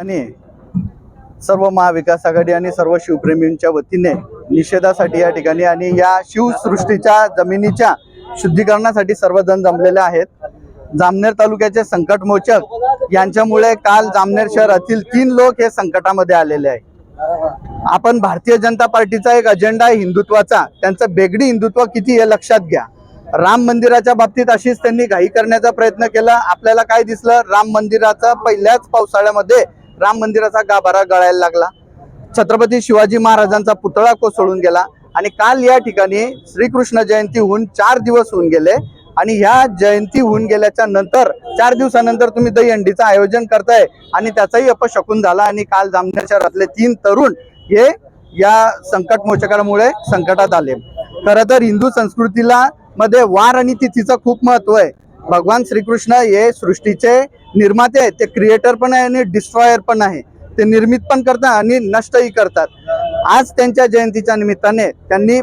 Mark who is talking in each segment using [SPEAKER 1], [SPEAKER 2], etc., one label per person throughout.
[SPEAKER 1] आणि सर्व महाविकास आघाडी आणि सर्व शिवप्रेमींच्या वतीने निषेधासाठी या ठिकाणी आणि या शिवसृष्टीच्या जमिनीच्या शुद्धीकरणासाठी सर्वजण जमलेले आहेत. जामनेर तालुक्याचे संकटमोचक यांच्यामुळे काल जामनेर शहरातील तीन लोक हे संकटामध्ये आलेले आहे आपण भारतीय जनता पार्टीचा एक अजेंडा आहे हिंदुत्वाचा. त्यांचं बेगडी हिंदुत्व किती हे लक्षात घ्या. राम मंदिराच्या बाबतीत अशीच त्यांनी घाई करण्याचा प्रयत्न केला. आपल्याला काय दिसलं? राम मंदिराचा पहिल्याच पावसाळ्यामध्ये राम मंदिराचा गाभारा गळायला लागला. छत्रपती शिवाजी महाराजांचा पुतळा कोसळून गेला आणि काल या ठिकाणी श्रीकृष्ण जयंती होऊन चार दिवस होऊन गेले आणि ह्या जयंती होऊन गेल्याच्यानंतर चार दिवसानंतर तुम्ही दहीहंडीचं आयोजन करताय आणि त्याचाही अपशकून झाला आणि काल जामनेर शहरातले तीन तरुण हे या संकट मोचकामुळे संकटात आले. खरं तर हिंदू संस्कृतीला मध्ये वार आणि तिथीचं खूप महत्त्व आहे. भगवान श्रीकृष्ण हे सृष्टीचे निर्माते आहेत. ते क्रिएटर पण आहे आणि डिस्ट्रॉयर पण आहे. ते निर्मित पण करतात आणि नष्टही करतात. आज त्यांच्या जयंतीच्या निमित्ताने त्यांनी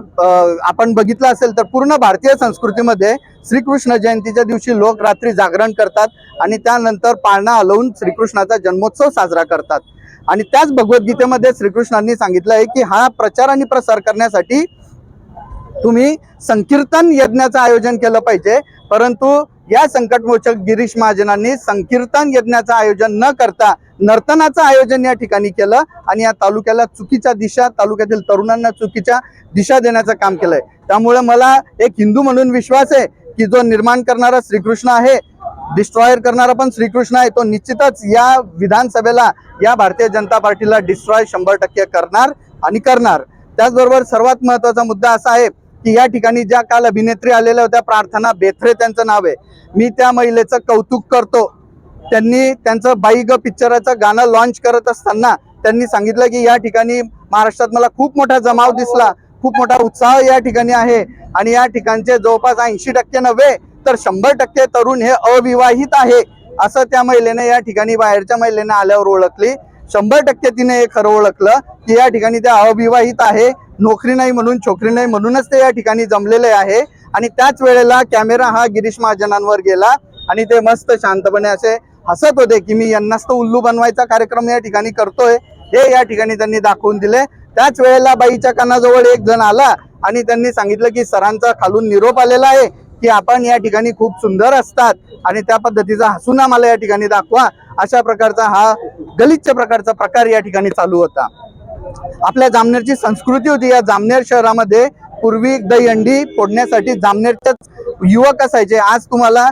[SPEAKER 1] आपण बघितलं असेल तर पूर्ण भारतीय संस्कृतीमध्ये श्रीकृष्ण जयंतीच्या दिवशी लोक रात्री जागरण करतात आणि त्यानंतर पाळणा हलवून श्रीकृष्णाचा जन्मोत्सव साजरा करतात. आणि त्याच भगवद्गीतेमध्ये श्रीकृष्णांनी सांगितलं आहे की हा प्रचार आणि प्रसार करण्यासाठी तुम्ही संकीर्तन यज्ञाचं आयोजन केलं पाहिजे. परंतु या संकटमोचक गिरीश महाजनांनी संकीर्तन यज्ञाचं आयोजन न करता नर्तनाचं आयोजन या ठिकाणी केलं आणि या तालुक्याला चुकीच्या दिशा तालुक्यातील तरुणांना चुकीच्या दिशा देण्याचं काम केलंय. त्यामुळे मला एक हिंदू म्हणून विश्वास आहे की जो निर्माण करणारा श्रीकृष्ण आहे डिस्ट्रॉयर करणारा पण श्रीकृष्ण आहे तो निश्चितच या विधानसभेला या भारतीय जनता पार्टीला डिस्ट्रॉय शंभर टक्के करणार आणि करणार. त्याचबरोबर सर्वात महत्त्वाचा मुद्दा असा आहे की या ठिकाणी ज्या काल अभिनेत्री आलेल्या होत्या प्रार्थना बेथरे त्यांचं नाव आहे. मी त्या महिलेचं कौतुक करतो. त्यांनी त्यांचं बाई ग पिक्चराचं गाणं लॉन्च करत असताना त्यांनी सांगितलं की या ठिकाणी महाराष्ट्रात मला खूप मोठा जमाव दिसला खूप मोठा उत्साह या ठिकाणी आहे आणि या ठिकाणचे जवळपास ऐंशी टक्के नव्हे तर शंभर टक्के तरुण हे अविवाहित आहे असं त्या महिलेने या ठिकाणी बाहेरच्या महिलेने आल्यावर ओळखली. शंभर टक्के तिने हे खरं ओळखलं की या ठिकाणी त्या अविवाहित आहे नोकरी नाही म्हणून छोकरी नाही म्हणूनच ते या ठिकाणी जमलेले आहे. आणि त्याच वेळेला कॅमेरा हा गिरीश महाजनांवर गेला आणि ते मस्त शांतपणे असे हसत होते की मी यांनाच तो उल्लू बनवायचा कार्यक्रम या ठिकाणी करतोय. हे या ठिकाणी त्यांनी दाखवून दिले. त्याच वेळेला बाईच्या कानाजवळ एक जण आला आणि त्यांनी सांगितलं की सरांचा खालून निरोप आलेला आहे की आपण या ठिकाणी खूप सुंदर असतात आणि त्या पद्धतीचा हसून आम्हाला या ठिकाणी दाखवा. अशा प्रकारचा हा गलिच्छ प्रकारचा प्रकार या ठिकाणी चालू होता. आपल्या जामनेरची संस्कृती होती या जामनेर शहरामध्ये पूर्वी दहीहंडी फोडण्यासाठी जामनेरच्याच युवक असायचे. आज तुम्हाला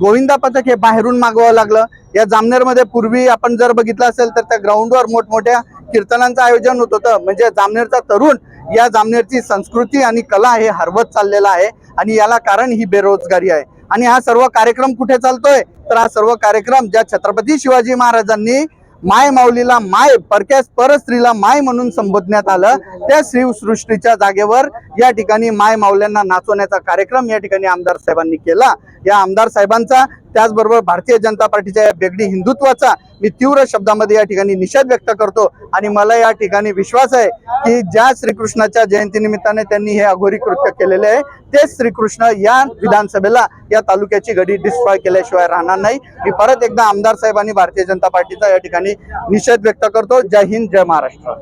[SPEAKER 1] गोविंदा पथक हे बाहेरून मागवावं लागलं. या जामनेरमध्ये पूर्वी आपण जर बघितलं असेल तर त्या ग्राउंडवर मोठमोठ्या कीर्तनांचं आयोजन होत होतं. म्हणजे जामनेरचा तरुण या जामनेरची संस्कृती आणि कला हे हरवत चाललेला आहे आणि याला कारण ही बेरोजगारी आहे. आणि हा सर्व कार्यक्रम कुठे चालतोय? तर हा सर्व कार्यक्रम ज्या छत्रपती शिवाजी महाराजांनी माय माऊलीला माय परक्यास परस्त्रीला माय म्हणून संबोधण्यात आलं त्या श्रीसृष्टीच्या जागेवर या ठिकाणी माय माऊल्यांना नाचवण्याचा कार्यक्रम या ठिकाणी आमदार साहेबांनी केला. या आमदार साहेबांचा त्याचबरोबर भारतीय जनता पार्टीच्या या बेगडी हिंदुत्वाचा मी तीव्र शब्दामध्ये या ठिकाणी निषेध व्यक्त करतो. आणि मला या ठिकाणी विश्वास आहे की ज्या श्रीकृष्णाच्या जयंतीनिमित्ताने त्यांनी हे अघोरी कृत्य केलेले आहे तेच श्रीकृष्ण या विधानसभेला या तालुक्याची घडी डिस्ट्रॉय केल्याशिवाय राहणार नाही. मी परत एकदा आमदार साहेब आणि भारतीय जनता पार्टीचा या ठिकाणी निषेध व्यक्त करतो. जय हिंद जय महाराष्ट्र.